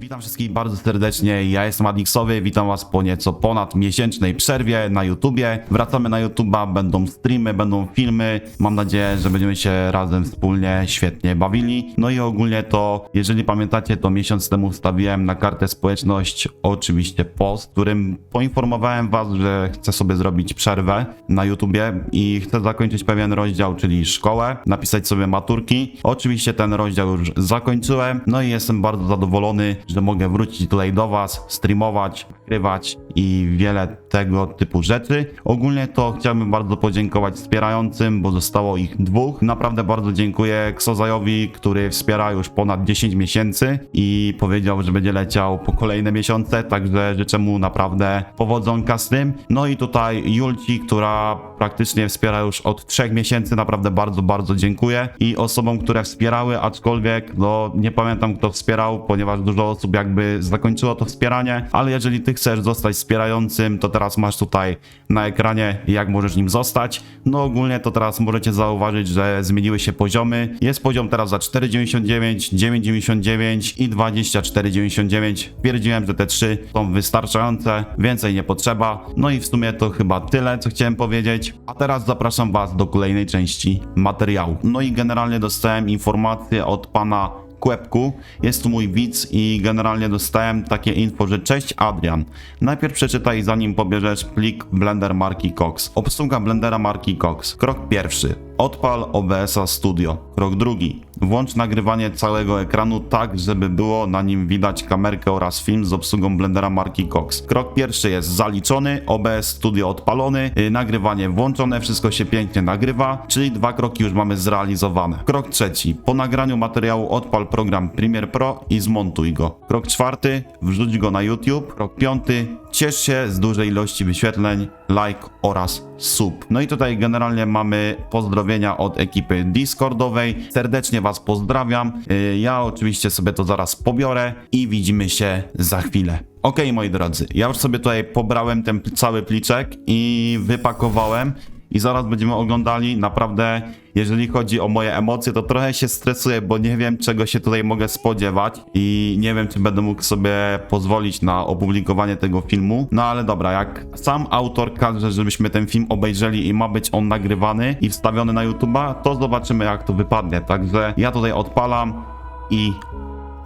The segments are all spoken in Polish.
Witam wszystkich bardzo serdecznie, ja jestem Adixowy, witam was po nieco ponad miesięcznej przerwie na YouTubie. Wracamy na YouTuba, będą streamy, będą filmy, mam nadzieję, że będziemy się razem wspólnie świetnie bawili. No i ogólnie to, jeżeli pamiętacie, to miesiąc temu wstawiłem na kartę społeczność oczywiście post, którym poinformowałem was, że chcę sobie zrobić przerwę na YouTubie i chcę zakończyć pewien rozdział, czyli szkołę, napisać sobie maturki. Oczywiście ten rozdział już zakończyłem, no i jestem bardzo zadowolony, że mogę wrócić tutaj do Was, streamować, nagrywać i wiele tego typu rzeczy. Ogólnie to chciałbym bardzo podziękować wspierającym, bo zostało ich dwóch. Naprawdę bardzo dziękuję Ksozajowi, który wspiera już ponad 10 miesięcy i powiedział, że będzie leciał po kolejne miesiące, także życzę mu naprawdę powodzonka z tym. No i tutaj Julci, która praktycznie wspiera już od 3 miesięcy, naprawdę bardzo, bardzo dziękuję i osobom, które wspierały, aczkolwiek no nie pamiętam kto wspierał, ponieważ dużo osób jakby zakończyło to wspieranie, ale jeżeli ty chcesz zostać wspierającym, to teraz masz tutaj na ekranie jak możesz nim zostać. No ogólnie to teraz możecie zauważyć, że zmieniły się poziomy. Jest poziom teraz za 4,99, 9,99 i 24,99. Twierdziłem, że te trzy są wystarczające, więcej nie potrzeba. No i w sumie to chyba tyle, co chciałem powiedzieć. A teraz zapraszam was do kolejnej części materiału. No i generalnie dostałem informację od pana Kłebku. Jest tu mój widz i generalnie dostałem takie info, że cześć Adrian. Najpierw przeczytaj zanim pobierzesz plik Blender marki Cox. Obsługa Blendera marki Cox. Krok pierwszy. Odpal OBS-a Studio. Krok drugi. Włącz nagrywanie całego ekranu tak, żeby było na nim widać kamerkę oraz film z obsługą Blendera marki Cox. Krok pierwszy jest zaliczony, OBS Studio odpalony, yy, nagrywanie włączone, wszystko się pięknie nagrywa, czyli dwa kroki już mamy zrealizowane. Krok trzeci. Po nagraniu materiału odpal program Premiere Pro i zmontuj go. Krok czwarty. Wrzuć go na YouTube. Krok piąty. Ciesz się z dużej ilości wyświetleń, like oraz sub. No i tutaj generalnie mamy pozdrowienia od ekipy Discordowej. Serdecznie Was pozdrawiam. Yy, Ja oczywiście sobie to zaraz pobiorę i widzimy się za chwilę. Okej, moi drodzy, ja już sobie tutaj pobrałem ten cały pliczek i wypakowałem. I zaraz będziemy oglądali. Naprawdę, jeżeli chodzi o moje emocje, to trochę się stresuję, bo nie wiem, czego się tutaj mogę spodziewać. I nie wiem, czy będę mógł sobie pozwolić na opublikowanie tego filmu. No ale dobra, jak sam autor każe, żebyśmy ten film obejrzeli i ma być on nagrywany i wstawiony na YouTube'a, to zobaczymy, jak to wypadnie. Także ja tutaj odpalam i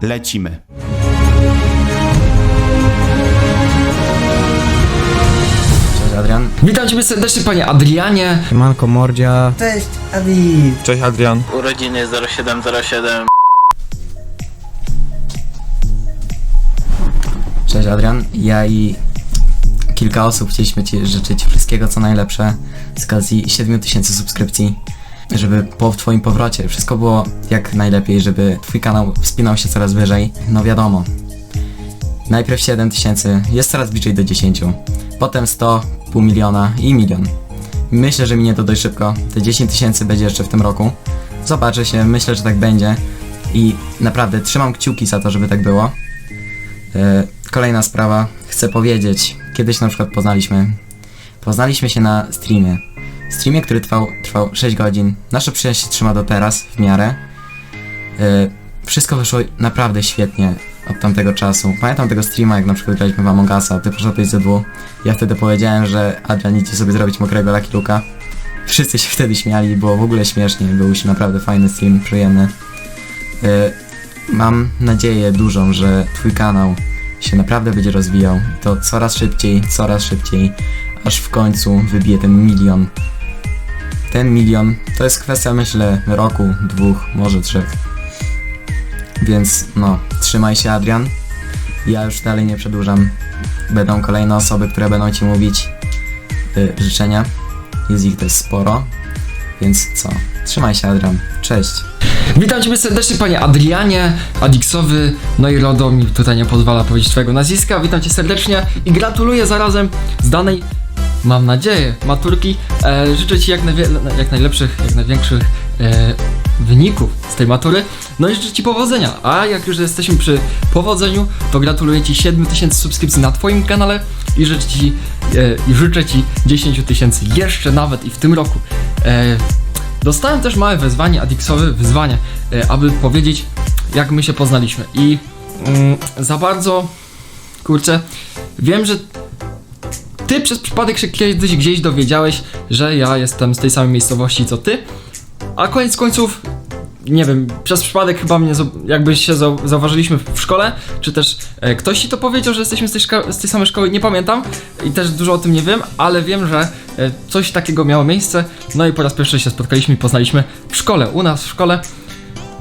lecimy. Cześć Adrian. Witam Ciebie serdecznie, panie Adrianie. Manko Mordzia. Cześć, Adi! Cześć Adrian. Urodziny 0707 Cześć Adrian. Ja i kilka osób chcieliśmy Ci życzyć wszystkiego co najlepsze z okazji 7000 subskrypcji. Żeby po Twoim powrocie wszystko było jak najlepiej, żeby Twój kanał wspinał się coraz wyżej. No wiadomo. Najpierw 7000, jest coraz bliżej do 10. Potem 100, pół miliona i milion. Myślę, że minie to dość szybko. Te 10 tysięcy będzie jeszcze w tym roku. Zobaczy się, myślę, że tak będzie. I naprawdę trzymam kciuki za to, żeby tak było. E, Kolejna sprawa, chcę powiedzieć, kiedyś na przykład poznaliśmy, poznaliśmy się na streamie. Streamie, który trwał, trwał 6 godzin. Nasza przyjaźń się trzyma do teraz, w miarę. E, Wszystko wyszło naprawdę świetnie od tamtego czasu. Pamiętam tego streama, jak na przykład graliśmy w Among Usa, ty poszedłeś ze dwu. Ja wtedy powiedziałem, że Adrian idzie sobie zrobić mokrego Lucky Luka. Wszyscy się wtedy śmiali, było w ogóle śmiesznie, był już naprawdę fajny stream, przyjemny. E, Mam nadzieję dużą, że twój kanał się naprawdę będzie rozwijał. To coraz szybciej, coraz szybciej, aż w końcu wybije ten milion. Ten milion to jest kwestia, myślę, roku, dwóch, może trzech. Więc no, trzymaj się, Adrian. Ja już dalej nie przedłużam. Będą kolejne osoby, które będą ci mówić y, życzenia. Jest ich też sporo. Więc co? Trzymaj się, Adrian. Cześć. Witam Ciebie serdecznie, panie Adrianie, Adixowy. No i RODO mi tutaj nie pozwala powiedzieć Twojego nazwiska. Witam Cię serdecznie i gratuluję zarazem z danej, mam nadzieję, maturki. E, życzę Ci jak, najwie- jak najlepszych, jak największych e, wyników z tej matury. No i życzę Ci powodzenia. A jak już jesteśmy przy powodzeniu, to gratuluję Ci 7000 subskrypcji na Twoim kanale i życzę Ci, e, życzę ci 10 tysięcy jeszcze nawet i w tym roku. E, Dostałem też małe wezwanie, Adixowe wyzwanie, e, aby powiedzieć, jak my się poznaliśmy. I mm, za bardzo, kurczę, wiem, że ty przez przypadek się kiedyś gdzieś dowiedziałeś, że ja jestem z tej samej miejscowości co ty, a koniec końców, nie wiem, przez przypadek chyba mnie, jakby się zau- zauważyliśmy w szkole, czy też e, ktoś ci to powiedział, że jesteśmy z tej, z tej samej szkoły, nie pamiętam i też dużo o tym nie wiem, ale wiem, że e, coś takiego miało miejsce, no i po raz pierwszy się spotkaliśmy i poznaliśmy w szkole, u nas w szkole.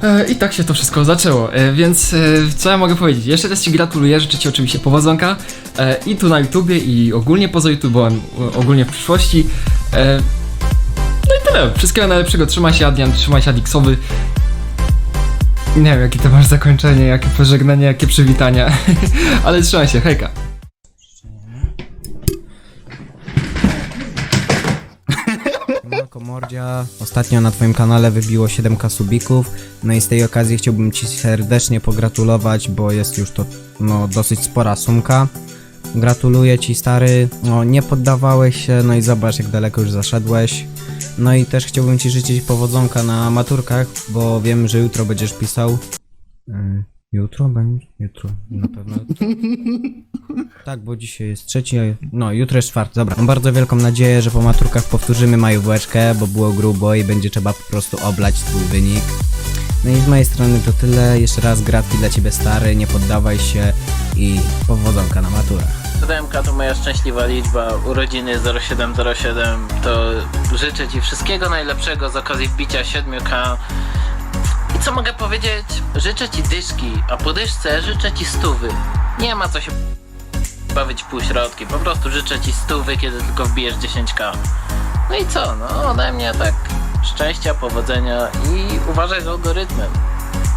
E, I tak się to wszystko zaczęło, e, więc e, co ja mogę powiedzieć? Jeszcze raz Ci gratuluję, życzę Ci oczywiście powodzonka i tu na YouTubie i ogólnie poza YouTube'em, ogólnie w przyszłości. I tyle, wszystkiego najlepszego, trzymaj się Adrian, trzymaj się Adixowy. Nie wiem jakie to masz zakończenie, jakie pożegnanie, jakie przywitania, ale trzymaj się, hejka. Siemanko Mordzia. Ostatnio na Twoim kanale wybiło 7k subików. No i z tej okazji chciałbym Ci serdecznie pogratulować, bo jest już to no, dosyć spora sumka. Gratuluję Ci stary, no nie poddawałeś się, no i zobacz jak daleko już zaszedłeś. No i też chciałbym Ci życzyć powodzonka na maturkach, bo wiem, że jutro będziesz pisał. Yy, jutro będzie? Jutro, na pewno jutro. Tak, bo dzisiaj jest trzeci, a- no jutro jest czwarty, dobra. Mam bardzo wielką nadzieję, że po maturkach powtórzymy majóweczkę, bo było grubo i będzie trzeba po prostu oblać twój wynik. No i z mojej strony to tyle, jeszcze raz gratki dla ciebie stary, nie poddawaj się i powodzonka na maturach. 7 to moja szczęśliwa liczba, urodziny 0707, to życzę Ci wszystkiego najlepszego z okazji wbicia 7K. I co mogę powiedzieć? Życzę Ci dyszki, a po dyszce życzę Ci stówy. Nie ma co się bawić półśrodki, po prostu życzę Ci stówy, kiedy tylko wbijesz 10K. No i co? No ode mnie tak szczęścia, powodzenia i uważaj z algorytmem.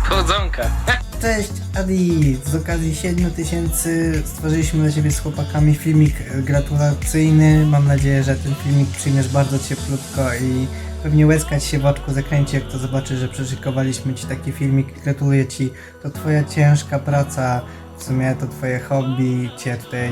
Powodzonka! Cześć Adi! Z okazji 7000 stworzyliśmy dla Ciebie z chłopakami filmik gratulacyjny. Mam nadzieję, że ten filmik przyjmiesz bardzo cieplutko i pewnie łezka Ci się w oczku zakręci, jak to zobaczysz, że przeszykowaliśmy Ci taki filmik. Gratuluję Ci, to Twoja ciężka praca, w sumie to Twoje hobby Cię tutaj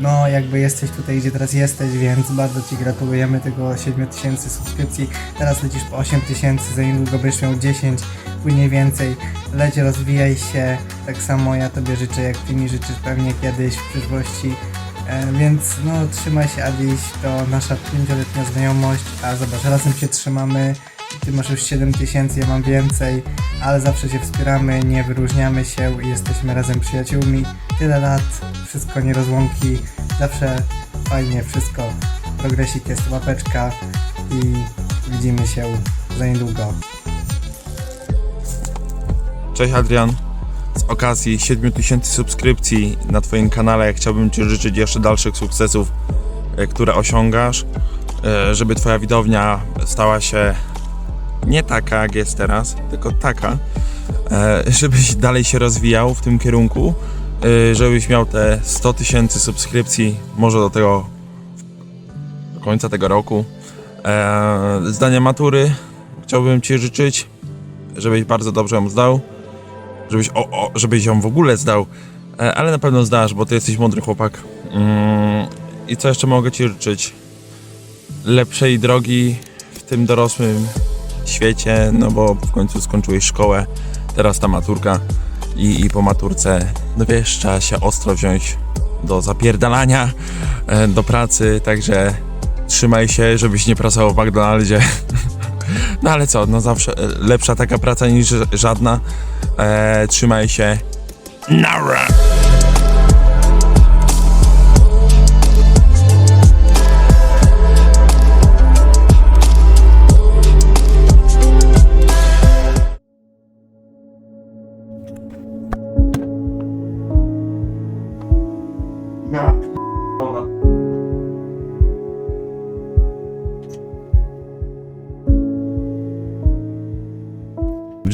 no jakby jesteś tutaj, gdzie teraz jesteś, więc bardzo Ci gratulujemy tego 7000 subskrypcji. Teraz lecisz po 8000, za niedługo będziesz miał 10, później więcej. Leć, rozwijaj się, tak samo ja Tobie życzę, jak Ty mi życzysz pewnie kiedyś w przyszłości. E, więc no trzymaj się Adiś, to nasza pięcioletnia znajomość, a zobacz, razem się trzymamy. Ty masz już 7000, ja mam więcej, ale zawsze się wspieramy, nie wyróżniamy się i jesteśmy razem przyjaciółmi. Tyle lat, wszystko nie rozłąki, zawsze fajnie, wszystko. Progresik jest łapeczka i widzimy się za niedługo. Cześć Adrian. Z okazji 7000 subskrypcji na Twoim kanale chciałbym Ci życzyć jeszcze dalszych sukcesów, e, które osiągasz, e, żeby Twoja widownia stała się nie taka jak jest teraz, tylko taka, e, żebyś dalej się rozwijał w tym kierunku, e, żebyś miał te 100 tysięcy subskrypcji, może do tego do końca tego roku. E, Zdania matury chciałbym Ci życzyć, żebyś bardzo dobrze ją zdał żebyś, o, o, żebyś ją w ogóle zdał, ale na pewno zdasz, bo ty jesteś mądry chłopak. Mm, I co jeszcze mogę ci życzyć? Lepszej drogi w tym dorosłym świecie, no bo w końcu skończyłeś szkołę, teraz ta maturka i, i po maturce, no wiesz, trzeba się ostro wziąć do zapierdalania, e, do pracy, także trzymaj się, żebyś nie pracował w McDonaldzie. No ale co, no zawsze e, lepsza taka praca niż żadna. E, trzymaj się. Nara!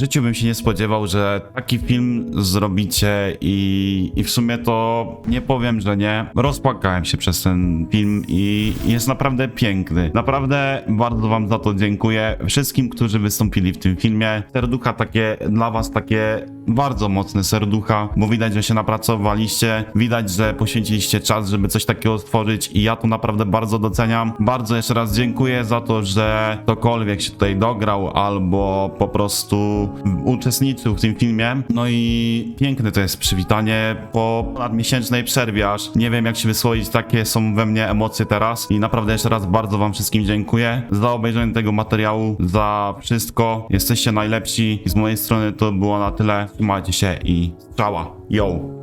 Życiu bym się nie spodziewał, że taki film zrobicie i, i w sumie to nie powiem, że nie. Rozpłakałem się przez ten film i jest naprawdę piękny. Naprawdę bardzo wam za to dziękuję. Wszystkim, którzy wystąpili w tym filmie. Serducha takie dla was takie bardzo mocne serducha, bo widać, że się napracowaliście, widać, że poświęciliście czas, żeby coś takiego stworzyć i ja to naprawdę bardzo doceniam. Bardzo jeszcze raz dziękuję za to, że ktokolwiek się tutaj dograł albo po prostu uczestniczył w tym filmie. No i piękne to jest przywitanie po ponadmiesięcznej przerwie aż. Nie wiem jak się wysłowić, takie są we mnie emocje teraz i naprawdę jeszcze raz bardzo wam wszystkim dziękuję za obejrzenie tego materiału, za wszystko. Jesteście najlepsi i z mojej strony to było na tyle. Trzymajcie się i strzała. Yo!